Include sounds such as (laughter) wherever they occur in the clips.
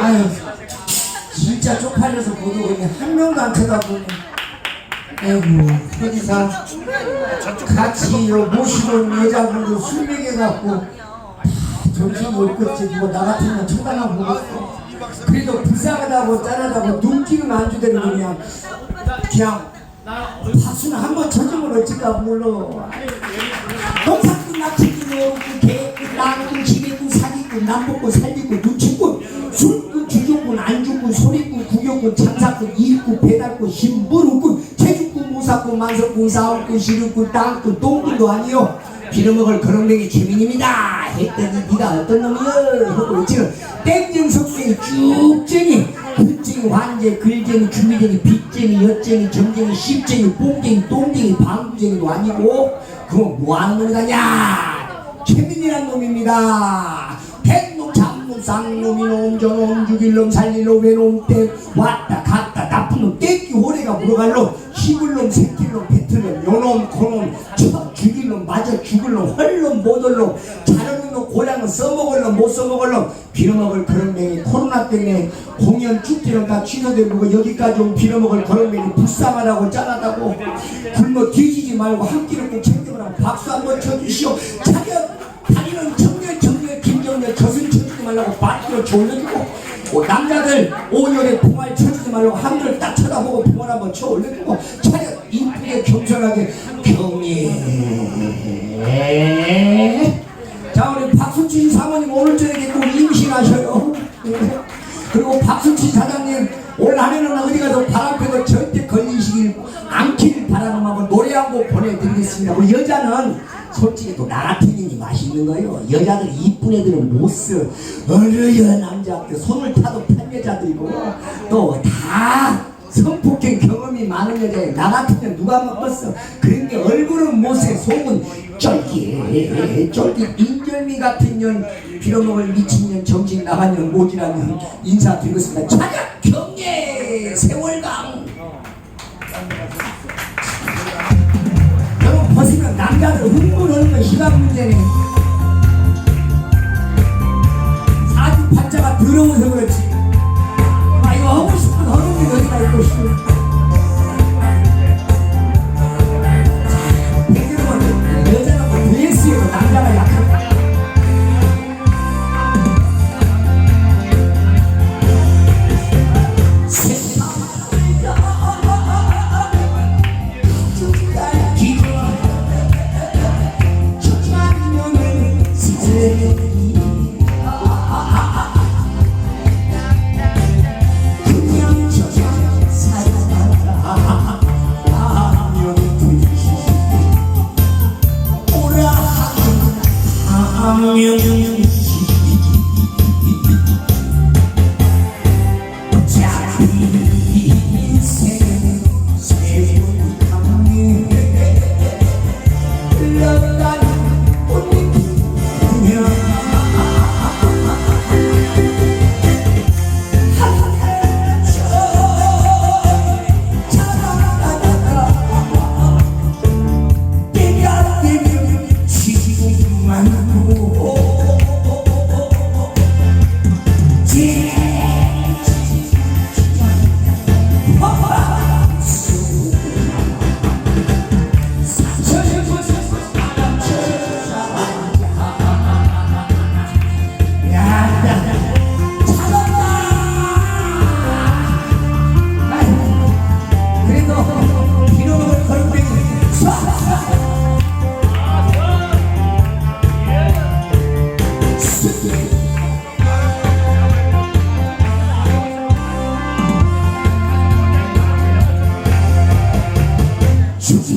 아유, 진짜 쪽팔려서 못 오겠네. 한 명도 안 쳐다보네. 아이고, 편의상 같이 온 여자분도 술 먹여갖고 정신이 없겠지. 누가 나 같으면 쳐다만 보겠어. 그래도 불쌍하다고 짠하다고 눈길은 안 주더니 그냥 그냥 박수는 한번 쳐주면 어쩔까 몰라. 농사꾼 납치꾼 노루꾼 개꾼 나꾼 기계꾼 사기꾼 남복꾼 살리꾼 눈치꾼 술꾼 주종꾼 안주꾼 소리꾼 구경꾼 장사꾼 일꾼 배달꾼 신부름꾼 체주꾼 무사꾼 만석꾼 사업꾼 시름꾼 땅꾼 똥꾼도 아니요 빌어먹을 그런 명이 주민입니다 했더니 네가 어떤 놈이여? 하고 지금 속쟁이 쭉쟁이 글쟁이 환쟁이 글쟁이 주미쟁이 빚쟁이 엿쟁이 점쟁이 십쟁이 뽕쟁이 똥쟁이 방구쟁이도 아니고 그건 뭐하는 놈이 가냐 최민이란 놈입니다. 백놈 잡놈 쌍놈 이 놈 저놈 죽일 놈 살릴 놈 외놈 때 왔다 갔다 나쁜 놈 떼끼 호래가 물어갈 놈 시글 놈 새끼 놈놈 요놈 고놈 쳐 죽일 놈 맞아 죽을 놈 헐 놈 못할 놈 자르는 놈 고량은 써먹을 놈 못 써먹을 놈. 빌어먹을 그런 명이 코로나 때문에 공연 축제는 다 취소되고 여기까지 온 빌어먹을 그런 명이 불쌍하다고 짠하다고. 굶어 뒤지지 말고 한 끼를 꼭 챙겨보라. 박수 한번 쳐주시오. 차렷 다리는 청년 청년 김정년 젖은 쳐주지 말라고 바퀴로 졸려주고 어, 남자들 오열에 봉알 쳐주지 말라고 하늘을 딱 쳐다보고 봉알 한번 쳐 올려주고 차렷 이쁘게 겸손하게. 경례 자 우리 박수진 사모님 오늘 저녁에 꼭 임신하셔요. 예. 그리고 박수진 사장님 올 한해는 어디 가서 바람 펴고 절대 걸리시길 않기를 바라는 마음으로 노래 한 곡 보내드리겠습니다. 우리 여자는 솔직히 또 나 같은 년이 맛있는 거예요. 여자들 이쁜 애들은 못 써. 어려야 남자한테. 손을 타도 판 여자들이고. 또 다 성폭행 경험이 많은 여자에 나 같으면 누가 먹겠어? 그런 게 얼굴은 못해 속은 쫄깃. 쫄깃. 인절미 같은 년 빌어먹을 미친년 정신 나간 년 모질한 년 인사 드리겠습니다. 찬양 경례 세월강 남자들 흥분하는 건 시간 문제네 사주 팔자가 더러워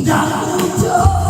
그냥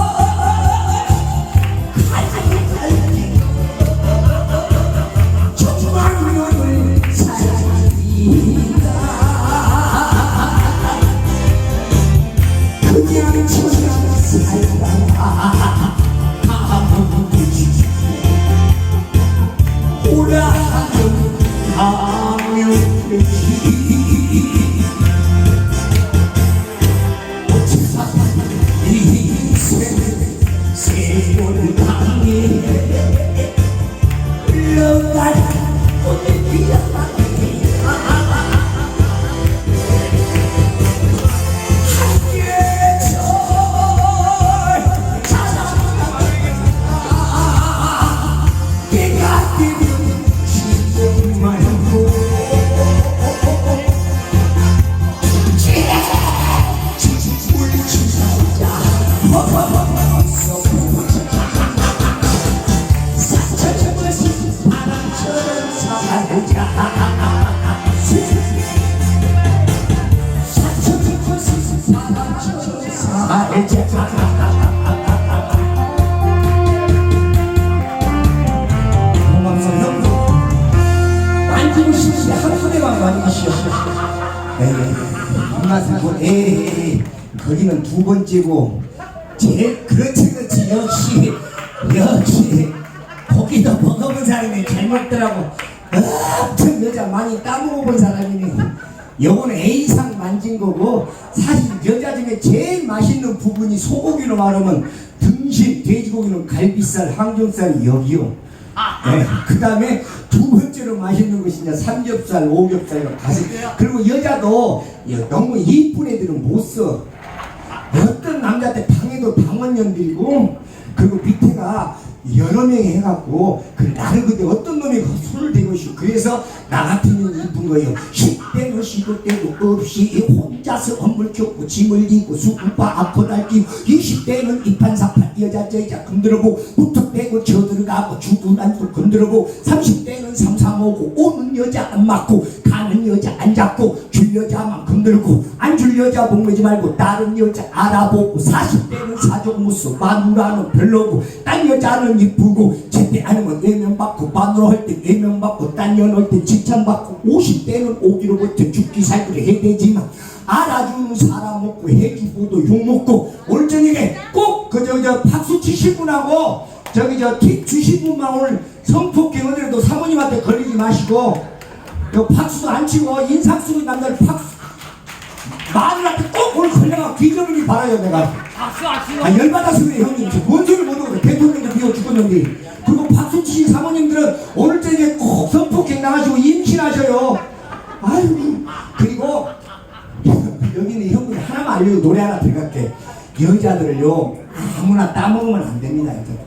에이 마사고 에이 거기는 두 번째고 제일 그렇지 그렇지. 역시 역시. 고기도 먹어본 사람이 잘 먹더라고. 엄청 여자 많이 따먹어본 사람이네. 요거는 A상 만진 거고 사실 여자 중에 제일 맛있는 부분이 소고기로 말하면 등심, 돼지고기는 갈비살, 항정살 여기요 네, 그 다음에 두 번째로 맛있는 것이 이제 삼겹살, 오겹살, 가슴. 그리고 여자도 여- 너무 이쁜 애들은 못 써. 어떤 남자한테 방해도 방언년들이고 그리고 밑에가 여러 명이 해갖고 그 나를 그때 어떤 놈이 그 손을 대고 있어 그래서 나 같은 년 이쁜 거예요 10대도 시도 때도 없이 혼자서 건물 켜고 짐을 지고 수구파 아고 날뛰고 20대는 이판사판 여자 저자 건드려보고 무턱대고 쳐들어가고 주 둔안고 건드려보고 30대는 삼삼오고 오는 여자 안 맞고 가는 여자 안 잡고 줄 여자만 건들고 안 줄 여자 보지 말고 다른 여자 알아보고 40대는 사족무수 마누라는 별로고 딴 여자는 이쁘고 제때 아니면 외면받고 마누라 할때 외면받고 딴연할때 칭찬받고 50대는 오기로부터 죽기 살기를 해야 되지만 알아주는 사람 없고 해주고도 욕 먹고 오늘 저녁에 꼭 그저 저 박수 치실 분하고 저기 저 팁 주신 분만 오늘 성폭행 어디라도 사모님한테 걸리지 마시고 요 박수도 안 치고 인상 쓰는 남자를 박수. 마누라한테 꼭 오늘 걸려가 뒤져보기 바라요 내가. 박수 안 치고 아 열받아서 그래 형님. 뭔 소리 못하고 대통령도 비워 죽었는데. 그리고 박수 치신 사모님들은 오늘 저녁에 꼭 성폭행 나가시고 임신하셔요. 아유 그리고 여기는 형님 하나만 알려요 노래 하나 들어갈게. 여자들을요 아무나 따먹으면 안 됩니다 이거.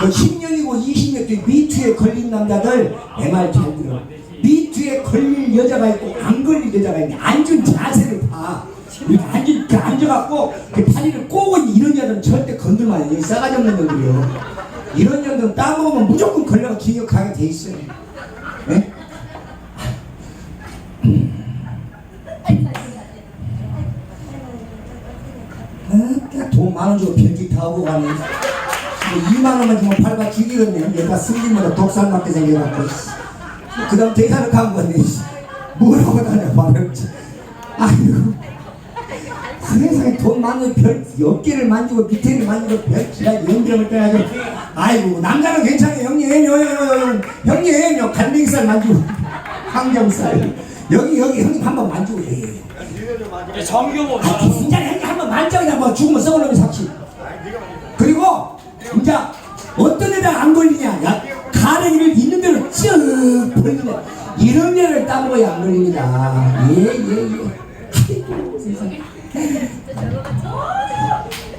그 10년이고 20년 뒤에 미투에 걸린 남자들 내 말 잘 들어. 미투에 걸릴 여자가 있고 안 걸릴 여자가 있는데 앉은 자세를 봐. 이렇게 앉, 이렇게 앉아갖고 그 다리를 꼬고 이런 여자는 절대 건들면 안 돼. 싸가지 없는 놈들이요. 이런 년들은 따먹으면 무조건 걸려가 기억하게 돼 있어요. 네? 아, 돈만원 주고 변기 타고 가네 2만 원만 주면 팔바 죽이겠네. 얘가 승리마다 독살 맞게 생겨갖고. 그 다음 대사를 간 건데, 씨. 뭐라고 다냐, 말을. 아이고. 세상에 돈 많은 별, 엽기를 만지고 밑에를 만지고 별, 지가 연병을 떠야지. 아이고, 남자는 괜찮아요. 형님, 요, 요, 요, 요. 형님, 요, 갈매기살 만지고. 항정살. 여기, 여기, 형님 한번 만지고, 예, 예. 정규모 아, 진짜 형님 한번 만져야 뭐 죽으면 놈이 삭시. 이제 어떤 애가 안 걸리냐? 야, 가랭이를 있는 대로 쭉 벌리네. 이런 애를 따먹어야 안 걸립니다. 예, 예, 예. 세상에.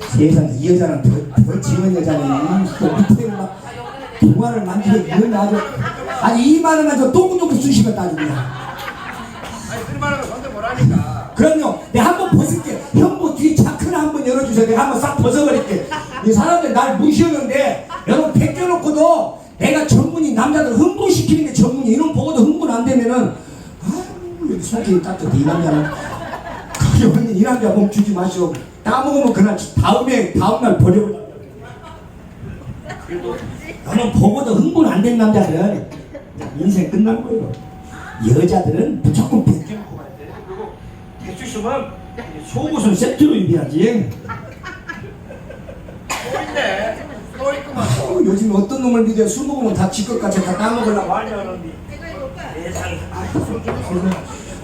세상에 이 여자는 더, 더 지은 여자네. 또 밑에를 막 동화를 만지고 이런 아주 아니 2만 원만 저 똥구똥구 쑤시면 따지고 그럼요. 내가 한번 벗을게. 형부 뒤 자크나 한번 열어 주세요. 내가 한번 싹 벗어버릴게. 이 사람들 날 무시하는데 여러분 벗겨놓고도 내가 전문이 남자들 흥분시키는 게 전문이 이런 보고도 흥분 안 되면은 아유 속이 따뜻해 이 남자는 거기 언니 이 남자 몸 주지 마시오. 따먹으면 그날 다음에 다음날 버려버려. 너는 보고도 흥분 안 된 남자들 인생 끝난 거예요. 여자들은 무조건 벗겨놓고 가야 돼. 그리고 해주시면 속옷은 세트로 입어야지. 아이고, 요즘 어떤 놈을 믿어요? 술 먹으면 다 지것 같이 다 따먹으려고 하려는데. 세상에. 아이고, 세상에.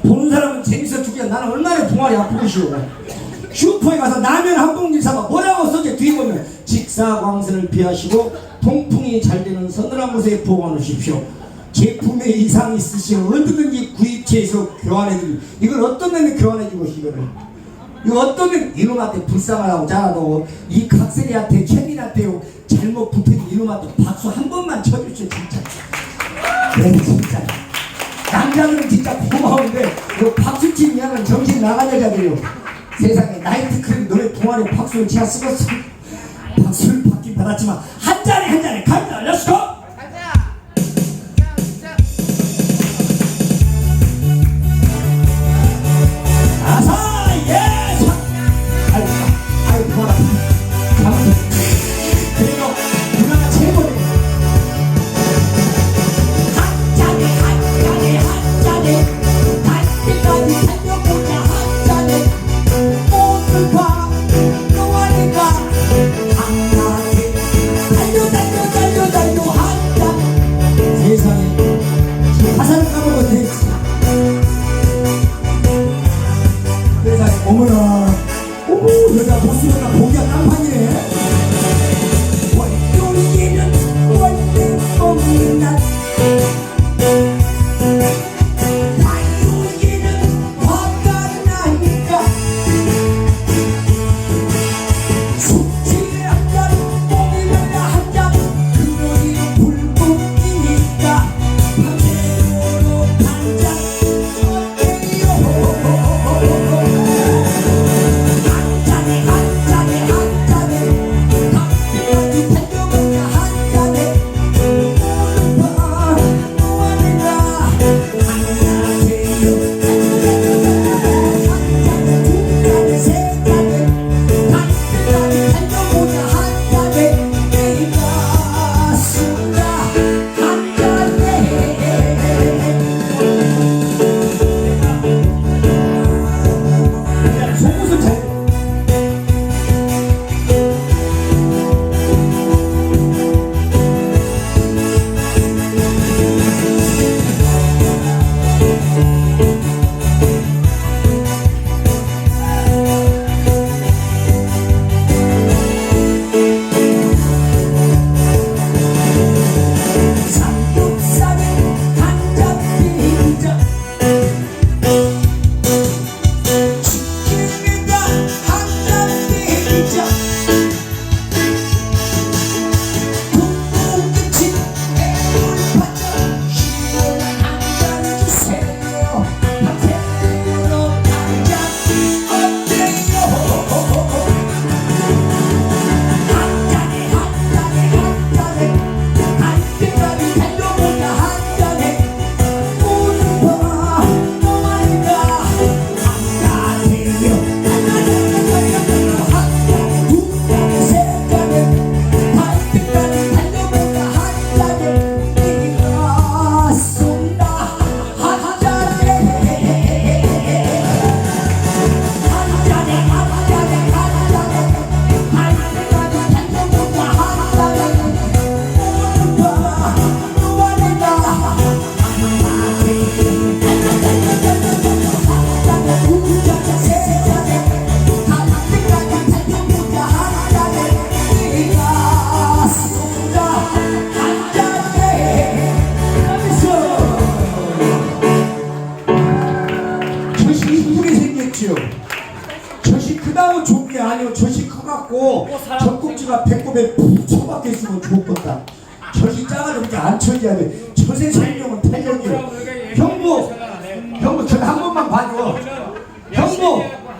보는 사람은 재밌어 죽겠 나는 얼마나 동아리 아프고 쉬워. 슈퍼에 가서 라면 한 봉지 사봐. 뭐라고 써져 뒤에 보면 직사광선을 피하시고 통풍이 잘 되는 서늘한 곳에 보관하십시오. 제품에 이상 있으시면 얼마든지 구입처에서 교환해드리고 이걸 어떤 놈이 교환해주고 이거를 이거 어떤 놈 이놈한테 불쌍하다고 자라도 이 각설이한테 최민한테요 잘못 붙은 이놈한테 박수 한 번만 쳐주시오 진짜. 네 진짜. 남자들은 진짜 고마운데 요 박수 치면 정신 나간 여자들이요. 세상에 나이트클럽 노래 동아리 박수를 치아 쓰겠어 박수를 받긴 받았지만 한 잔에 한 잔에. 간다. 렛츠고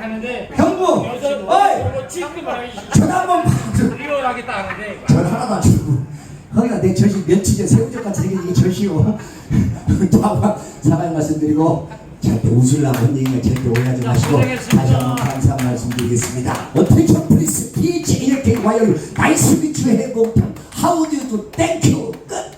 하는데 형부! 어이! 여자도 한번 봐줘. 리얼하겠다 하는데. 전 하나만 주고. 거기다 내 절시 면치제 새우젓 같이 생긴 이게 절시요 (laughs) 사과의 말씀드리고 절대 웃으려고 한 얘기가 절대 오해하지 마시고 다시 한번 감사 말씀드리겠습니다. Attention 이렇게 와요 나이스 미추 해봉 How do you do? Thank you. 끝.